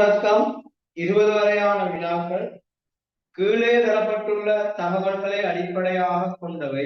தொடக்கம் இருபது வரையான வினாக்கள் கீழே தரப்பட்டுள்ள தகவல்களை அடிப்படையாக கொண்டவை.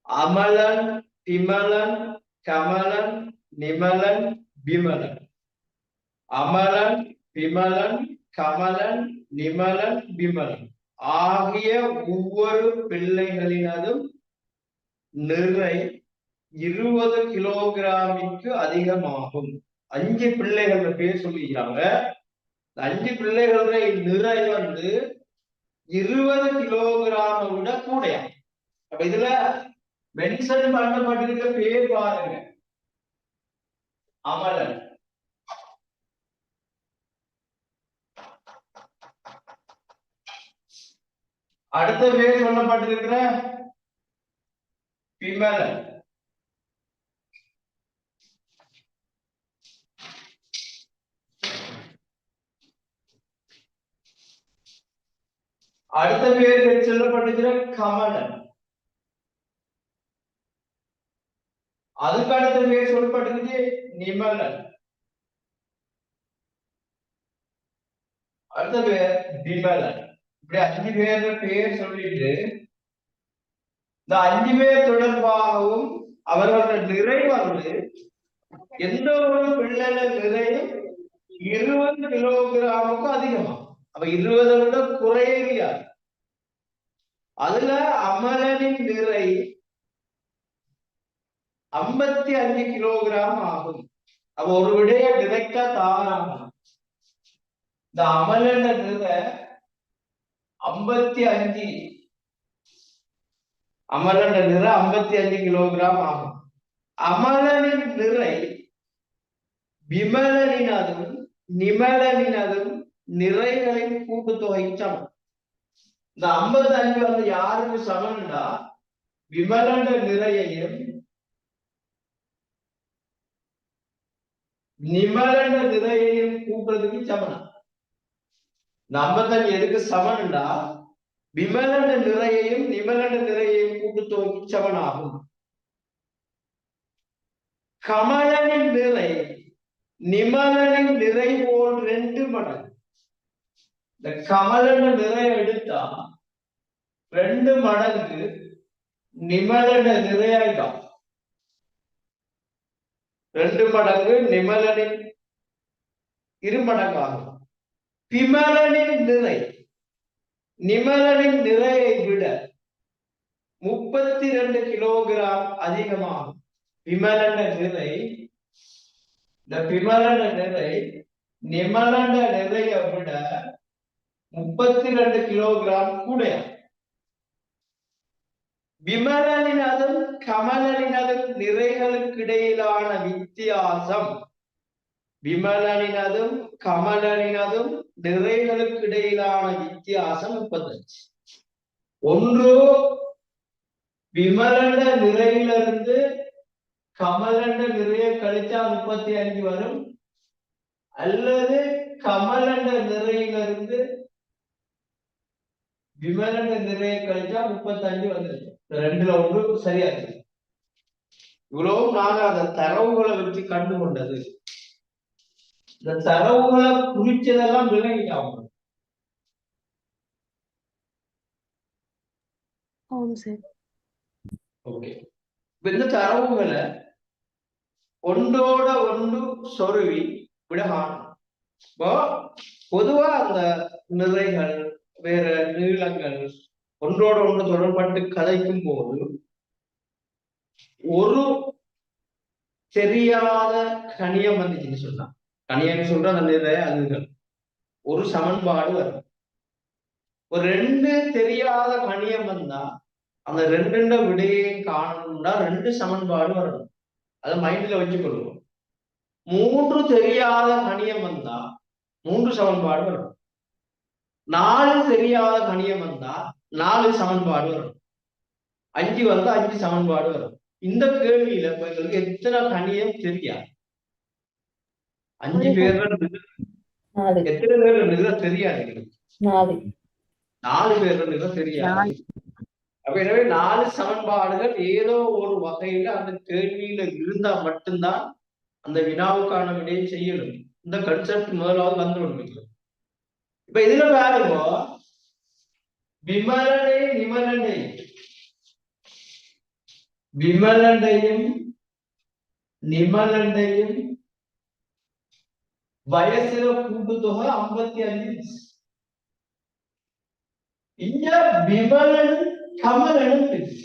அமலன் திமலன் கமலன் நிமலன் விமலன். அமலன் விமலன் கமலன் நிமலன் விமலன் ஆகிய ஒவ்வொரு பிள்ளைகளினதும் நிறை இருபது கிலோகிராமிற்கு அதிகமாகும். அஞ்சு பிள்ளைகள் பேர் சொல்லிக்கிறாங்க. அஞ்சு பிள்ளைகளுடைய நிறை வந்து இருபது கிலோகிராம விட கூடையா? அப்ப இதுல மென்ஷன் பண்ணப்பட்டிருக்க பேர் பாருங்க. அமலன். அடுத்த பேர் சொல்லப்பட்டிருக்கிற விமலன் அடுத்த பேர் சொல்லப்பட்டிருக்கிற கமலன். அதுக்கு அடுத்த பேர் சொல்லப்பட்டிருக்கு நிமலன். அடுத்த பேர் விமலன். இப்படி அஞ்சு பேர் பேர் சொல்லிட்டு இந்த அஞ்சு பேர் தொடர்பாகவும் அவர்களோட நிறைவானது எந்த ஒரு பிள்ளைகள் நிறையும் இருபது கிலோகிராமுக்கும் அதிகமா. அப்ப இருபதை விட குறையா அதுல அமலனின் நிறை ஐம்பத்தி அஞ்சு கிலோகிராம் ஆகும். அப்ப ஒரு விடைய டிரெக்டா தாராகும் இந்த அமலன நிறை ஐம்பத்தி அஞ்சு அமலன நிறை ஐம்பத்தி அஞ்சு கிலோகிராம் ஆகும். அமலனின் நிறை விமலனினதும் நிமலனினதும் நிறைகளின் கூட்டுத்தொகை சமம் இந்த ஐம்பத்தி அஞ்சு வந்து யாருக்கு சமம்னா விமலண்ட நிறையையும் நிமலண்ட நிறையையும் கூட்டுறதுக்கு சமனம் இந்த ஐம்பத்தஞ்சு எதுக்கு சமன்டா விமலண்ட நிறையையும் நிமலண்ட நிறையையும் கூட்டுத்தொகைக்கு சமனாகும் கமலனின் நிறை நிமலனின் நிறை போல் ரெண்டு மடங்கு. இந்த கமலன நிறைய எடுத்தா ரெண்டு மடங்கு நிமலன நிறையாயிட்டான் ரெண்டு மடங்கு நிமலனின் இரு மடங்காகும் பிமலனின் நிறை நிமலனின் நிறையை விட முப்பத்தி ரெண்டு கிலோகிராம் அதிகமாகும். விமலன நிறை இந்த விமலன நிறை நிமலன நிறைய விட முப்பத்தி ரெண்டு கிலோகிராம் கூடையா? விமலனினதும் கமலனினதும் நிறைகளுக்கு இடையிலான வித்தியாசம். விமலனினதும் கமலனினதும் நிறைகளுக்கு இடையிலான வித்தியாசம் முப்பத்தஞ்சு. ஒன்று விமலன நிறையிலிருந்து கமலண்ட நிறைய கழிச்சா முப்பத்தி அஞ்சு வரும். அல்லது கமலண்ட நிறையிலிருந்து விமலண்ட நிறைய கழிச்சா முப்பத்தி அஞ்சு வந்துருச்சு ரெண்டுல ஒன்று சரியாச்சு. இவ்வளவு நாங்க அந்த தரவுகளை வச்சு கண்டு கொண்டது இந்த தரவுகளை குறிச்சதெல்லாம் விளங்கிட்டாங்க. ஓகே. இந்த தரவுகளை ஒன்றோட ஒன்று சொருவி விடகாணும். இப்போ பொதுவா அந்த நிறைகள் வேற நீளங்கள் ஒன்றோட ஒன்று தொடர்பட்டு கதைக்கும் போது ஒரு தெரியாத கணியம் வந்துச்சுன்னு சொன்னா. கணியம் சொல்ற அந்த நிறை அதுகள் ஒரு சமன்பாடு வரும். ஒரு ரெண்டு தெரியாத கணியம் வந்தா அந்த ரெண்டு விடையையும் காணணும்னா ரெண்டு சமன்பாடு வரணும். அதை மைண்ட்ல வச்சுக்கொள்வோம். மூன்று தெரியாத கணியம் வந்தா மூன்று சமன்பாடு வரணும். நாலு தெரியாத கணியம் வந்தா நாலு சமன்பாடு வரும். அஞ்சு வந்தா அஞ்சு சமன்பாடு வரும். இந்த கேள்வியில எங்களுக்கு எத்தனை கணியம் தெரியாது அஞ்சு பேர் எத்தனை பேர் தெரியாது. எங்களுக்கு நாலு பேர் தெரியாது. அப்ப எனவே நாலு சமன்பாடுகள் ஏதோ ஒரு வகையில அந்த கேள்வியில இருந்தா மட்டும்தான் அந்த வினாவுக்கான விடையை செய்யணும். இந்த கன்செப்ட் முதலாவது வந்து கொண்டிருக்கிறது இப்ப இதுல பாருங்க விமலனை நிமலனை விமலனையும் நிமலனையும் வயசுல கூட்டுத்தொகை ஐம்பத்தி அஞ்சு இங்க விமலன் கமலனும் இருக்கு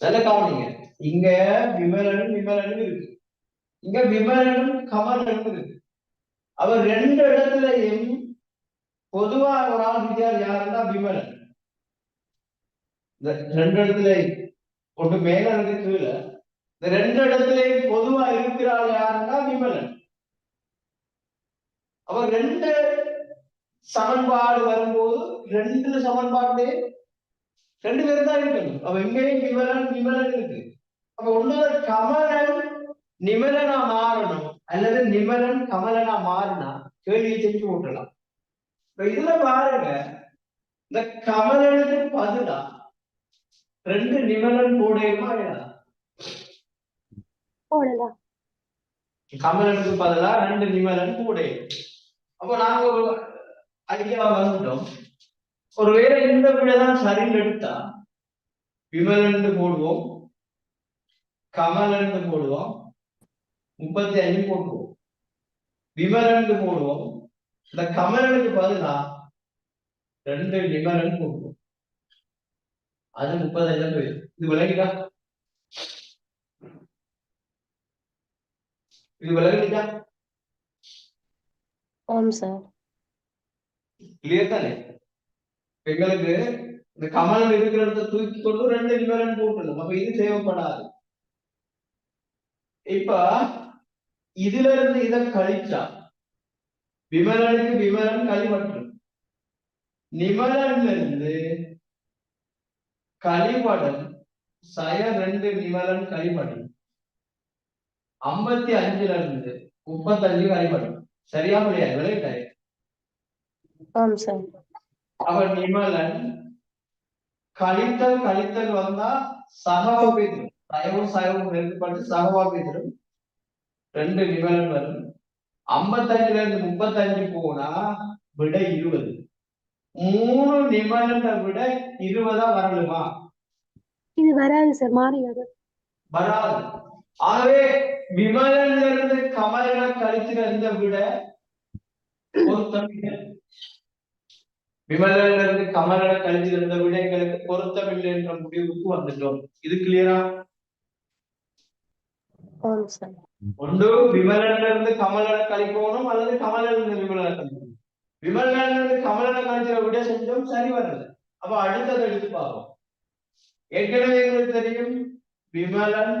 நல்ல கவனிங்க இங்க விமலனும் விமலனும் இருக்கு இங்க விமலனும் கமலனும் இருக்கு அவர் ரெண்டு இடத்துலயும் பொதுவா ஒரு ஆள் வித்தியார் யாருன்னா விமலன். இந்த ரெண்டு இடத்துல ஒன்று மேல இருக்கு கீழே இந்த ரெண்டு இடத்துலயும் பொதுவா இருக்கிறாள் யாருன்னா விமலன். அவர் ரெண்டு சமன்பாடு வரும்போது ரெண்டு சமன்பாடு ரெண்டு பேரும் தான் இருக்கணும் அவ எங்கேயும் விமலன் விமலன் இருக்கு. அப்ப ஒண்ணு கமலன் நிமலனா மாறணும். அல்லது நிமலன் கமலனா மாறினா கேள்வியை செஞ்சு விட்டுலாம் இப்ப இதுல பாருங்க இந்த கமலனுக்கு பதிலா ரெண்டு நிமலன் போடையுமா போடலாம். கமலனுக்கு பதிலா ரெண்டு நிமலன் போடையும் அப்ப நாங்க ஒரு ஐடியா வந்துட்டோம். ஒருவேளை இந்த விடைதான் சரின்னு எடுத்தா விமலன் போடுவோம் கமலன் போடுவோம் முப்பத்தி அஞ்சு போட்டுருவோம். விமலன் போடுவோம். இந்த கமலனுக்கு பதிலா ரெண்டு நிமலன் போடுவோம் அது முப்பத்தஞ்சாம் போயிடும். இது விளங்கிட்டா இது விளங்கிட்டா ஆம் சார் கிளியர் தானே? எங்களுக்கு இந்த கமலன் இருக்கிற இடத்த தூக்கி கொண்டு ரெண்டு நிமலன் போட்டுருந்தோம் அப்ப இது தேவைப்படாது. இப்ப இதுல இருந்து இதை கழிச்சா விமலனுக்கு விமலன் கழிவற்று. நிமலன்ல இருந்து கழிவடன் சய ரெண்டு நிமலன் கழிவடன் ஐம்பத்தி அஞ்சுல இருந்து முப்பத்தஞ்சு கழிவடன் சரியா ஆம் சார். அவன் நிமலன் கழித்தல் கழித்தல் வந்தா சகவாபித்திரும் சயவும் சயவும் நெருக்கப்பட்டு சகவாபித்திரும் ரெண்டு நிமலன் வரும் ஐம்பத்தஞ்சுல இருந்து முப்பத்தஞ்சு போனா விட இருபது. மூணு நிமலன் விட இருபதா வரணுமா இது வராது சார் மாறி வரும் வராது. ஆகவே விமலன்ல இருந்து கமலனை கழிக்கிற இந்த விட பொருத்தம் விமலன்ல இருந்து கமலனை கழிக்கிற இந்த விட எங்களுக்கு பொருத்தம் இல்லை என்ற முடிவுக்கு வந்துட்டோம். இது கிளியரா ஒன்று விமலன்ல இருந்து கமலனை கழிக்கணும் அல்லது கமலன்ல இருந்து விமலனை கழிக்கணும் விமலன்ல இருந்து கமலனை கழிக்கிற விட செஞ்சோம் சரி வரல. அப்ப அடுத்தது எடுத்து பார்ப்போம். ஏற்கனவே எங்களுக்கு தெரியும் விமலன்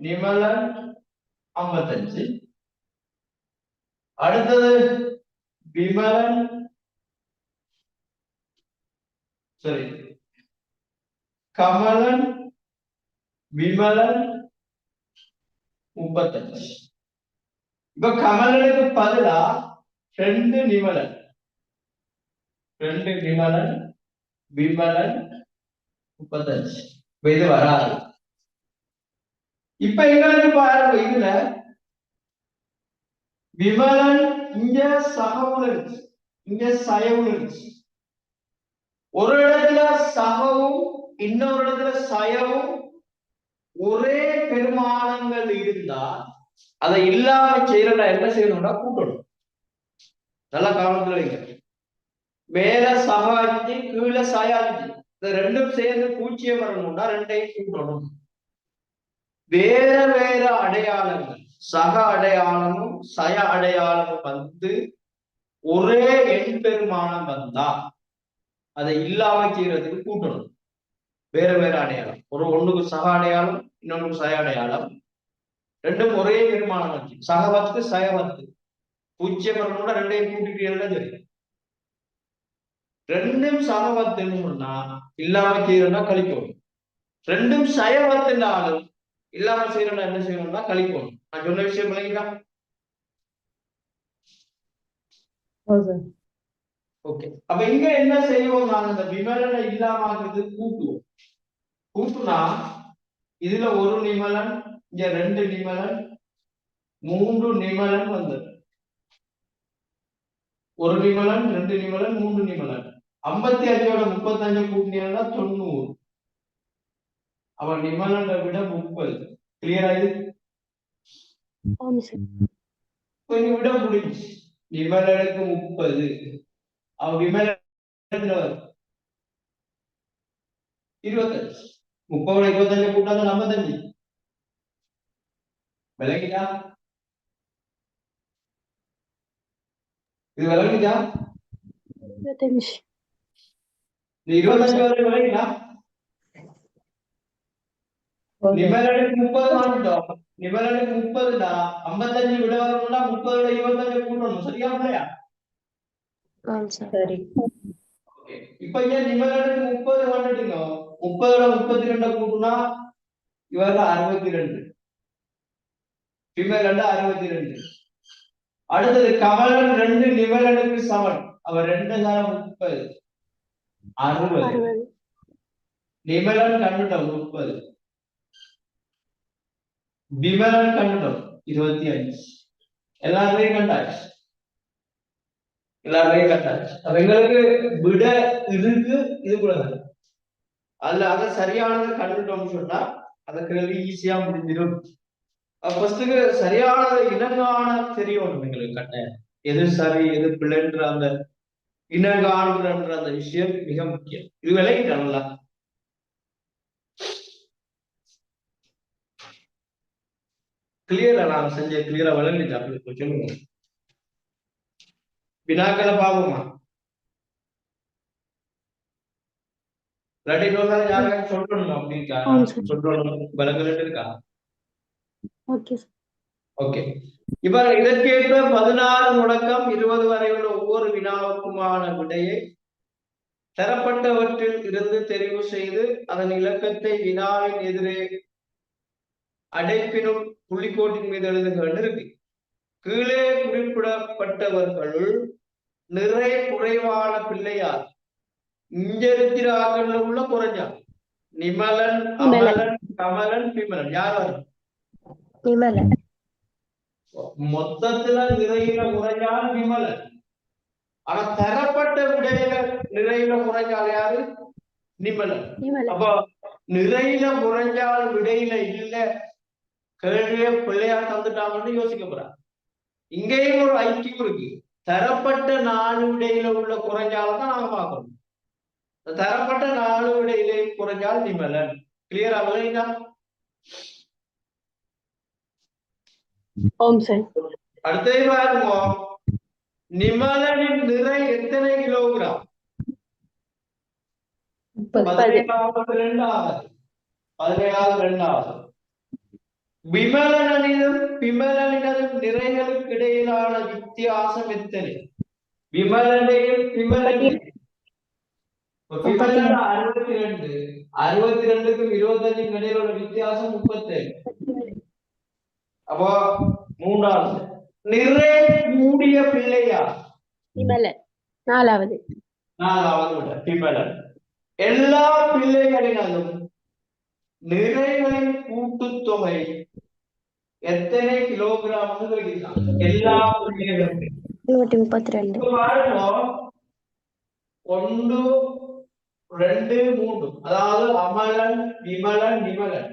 நிமலன் ஐம்பத்தஞ்சு. அடுத்தது விமலன் சரி கமலன் விமலன் முப்பத்தஞ்சு. இப்ப கமலனுக்கு பதிலா ரெண்டு நிமலன். ரெண்டு நிமலன் விமலன் முப்பத்தஞ்சு. இப்ப இது வராது. இப்ப எங்களுக்கு பாருங்க இதுல விமலன் இங்க சகவுல இருந்துச்சு இங்க சயவுல இருந்துச்சு ஒரு இடத்துல சகவும் இன்னொரு இடத்துல சயவும் ஒரே பெருமானங்கள் இருந்தா அதை இல்லாம செய்யறா என்ன செய்யணும்னா கூட்டணும். நல்லா கவனத்துல வைங்க. மேல சக அஞ்சு கீழே சய இந்த ரெண்டும் சேர்ந்து பூச்சியம் வரணும்னா ரெண்டையும் கூட்டணும். வேற வேற அடையாளங்கள். சக அடையாளமும் சய அடையாளமும் வந்து ஒரே எண் பெருமானம் வந்தா அதை இல்லாம செய்யறதுக்கு கூட்டணும். வேற வேற அடையாளம். ஒரு ஒண்ணுக்கு சக அடையாளம் இன்னொன்னுக்கு சய அடையாளம் ரெண்டும் ஒரே பெருமானம் வச்சு சகவத்து சயவத்து. பூஜ்ஜியம் வரணும்னா ரெண்டையும் கூட்டிட்டு சரி ரெண்டும் சகவத்துன்னு சொன்னா இல்லாம செய்யறோம்னா கழிக்கணும். ரெண்டும் சயவத்துனாலும் இல்லாம செய்யறோம்னா என்ன செய்யணும்னா கழிக்கணும். நான் சொன்ன விஷயம் விளங்கிட்டா ஓகே. அப்ப இங்க என்ன செய்வோம்? நாங்க இந்த விமலனை இல்லாம கூட்டுவோம். கூட்டுனா இதுல ஒரு நிமலன் இங்க ரெண்டு நிமலன் மூன்று நிமலன் வந்தது. ஒரு நிமலன் ரெண்டு நிமலன் மூன்று நிமலன். ஐம்பத்தி அஞ்சோட முப்பத்தஞ்சு கூட்டினா தொண்ணூறு. அவன் நிமலனை விட முப்பது. கிளியரா இது? கொஞ்சம் விட முடிஞ்சு விமலனுக்கு முப்பது. அவன் விமலன் இருபத்தஞ்சு. முப்பது இருபத்தஞ்சு கூட்டாங்க ஐம்பத்தஞ்சு விளங்கிட்டா இது விளங்கிட்டா இருபத்தஞ்சு இந்த இருபத்தஞ்சு வரை விளங்கிட்டா ஓகே நிமலனுக்கு முப்பது வாங்கிட்டோம் நிமலனுக்கு முப்பதுடா ஐம்பத்தஞ்சு விட வரணும்னா முப்பதோட இருபத்தஞ்சு கூட்டணும் சரியா இல்லையா ஆமாம் சார் சரி Okay. இப்ப ஏன் நிமலனுக்கு முப்பது வந்துட்டீங்க? முப்பதோட முப்பத்தி ரெண்ட கூட்டுனா இவர்ல அறுபத்தி ரெண்டு விமலன் அறுபத்தி ரெண்டு அடுத்தது கமலன் ரெண்டு நிமலனுக்கு சமன். அவர் ரெண்டு தரம் முப்பது. அறுபது. அறுபது. நிமலன் கண்டுட்டோம் முப்பது விமலன் கண்டுட்டோம் இருபத்தி அஞ்சு எல்லாரையும் கண்டாச்சு எல்லாருமே கண்டாச்சு அப்ப எங்களுக்கு விட இருக்கு இது கூட அதுல அதை சரியானதை கண்டுட்டோம்னு சொன்னா அந்த கேள்வி ஈஸியா முடிஞ்சிடும். ஃபர்ஸ்ட்டுக்கு சரியானது இனங்காண தெரியும் எங்களுக்கு கட்ட எது சரி எது பிள்ளைன்ற அந்த இனங்காணுன்ற அந்த விஷயம் மிக முக்கியம். இது விளங்கிட்டாங்களா கிளியரா நான் செஞ்ச கிளியரா விளங்கிட்டு அப்படி சொல்லுங்க. சொல்லணும். சொல்லணும் ஓகே சார் ஓகே இப்ப இதற்கேற்ப பதினாறு முடக்கம் இருபது வரை உள்ள ஒவ்வொரு வினாவுக்குமான விடையை தரப்பட்டவற்றில் இருந்து தெரிவு செய்து அதன் இலக்கத்தை வினாவின் எதிரே அடைப்பினும் புள்ளிக்கோட்டின் மீது எழுதுகள் இருக்கு கீழே குறிப்பிடப்பட்டவர்களுள் நிறை குறைவான பிள்ளையார். இஞ்செழுத்திராகல உள்ள குறைஞ்சார் நிமலன் அமலன் கமலன் விமலன் யார் வரும் விமல மொத்தத்துல நிறையில குறைஞ்சால் விமலன். ஆனா தரப்பட்ட விடையில நிறையில குறைஞ்சால் யாரு? நிமலன். அப்ப நிறையில குறைஞ்சால் விடையில இல்ல கேள்விய பிள்ளையார் தந்துட்டாங்கன்னு யோசிக்க போறான் இங்கேயும் ஒரு ஐக்கியம் இருக்கு. தரப்பட்ட நாலு விடையில உள்ள குறைஞ்சால தான் நாங்க பார்க்கணும் தரப்பட்ட நாலு விடையில குறைஞ்சால் நிமலன் கிளியரா சார் அடுத்தது பாருங்க. நிமலனின் நிறை எத்தனை கிலோகிராம்? பதினேழாவது ரெண்டாவது. பதினேழாவது ரெண்டாவது. விமலனிலும் விமலனினதும் நிறைகளுக்கு இடையிலான வித்தியாசம் எத்தனை விமலனையும். விமலனையும் விமலன் அறுபத்தி ரெண்டு அறுபத்தி ரெண்டுக்கும் இருபத்தஞ்சுக்கும் இடையில உள்ள வித்தியாசம் முப்பத்தேழு. அப்போ மூன்றாவது. நிறை மூடிய பிள்ளையா? விமல நாலாவது. நாலாவது விமலன். எல்லா பிள்ளைகளினாலும் நிறைகளின் கூட்டுத்தொகை எத்தனை கிலோகிராம்னு கேட்கிறான் எல்லா பிள்ளைகளும் நூற்றி முப்பத்தி ரெண்டு பாருங்க. ஒன்று ரெண்டு மூன்று. அதாவது அமலன் விமலன் நிமலன்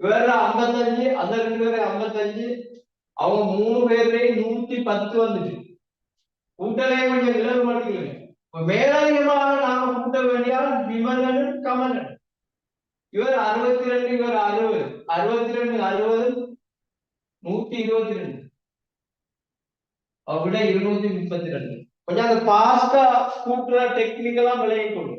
இவர ஐம்பத்தஞ்சு அந்த ரெண்டு பேரும் ஐம்பத்தஞ்சு. அவங்க மூணு பேர்லயும் நூத்தி பத்து வந்துச்சு. கூட்டலே கொஞ்சம் விலகு மாட்டேங்குது. மேலதிகமாக நாம கூட்ட வேண்டியால் விமலன் கமலன். இவர் அறுபத்தி ரெண்டு இவர் அறுபது. அறுபத்தி ரெண்டு அறுபது நூத்தி இருபத்தி ரெண்டு விட இருநூத்தி முப்பத்தி ரெண்டு கொஞ்சம் அந்த பாஸ்டா கூட்டுற டெக்னிக்கெல்லாம் விளைய கொடு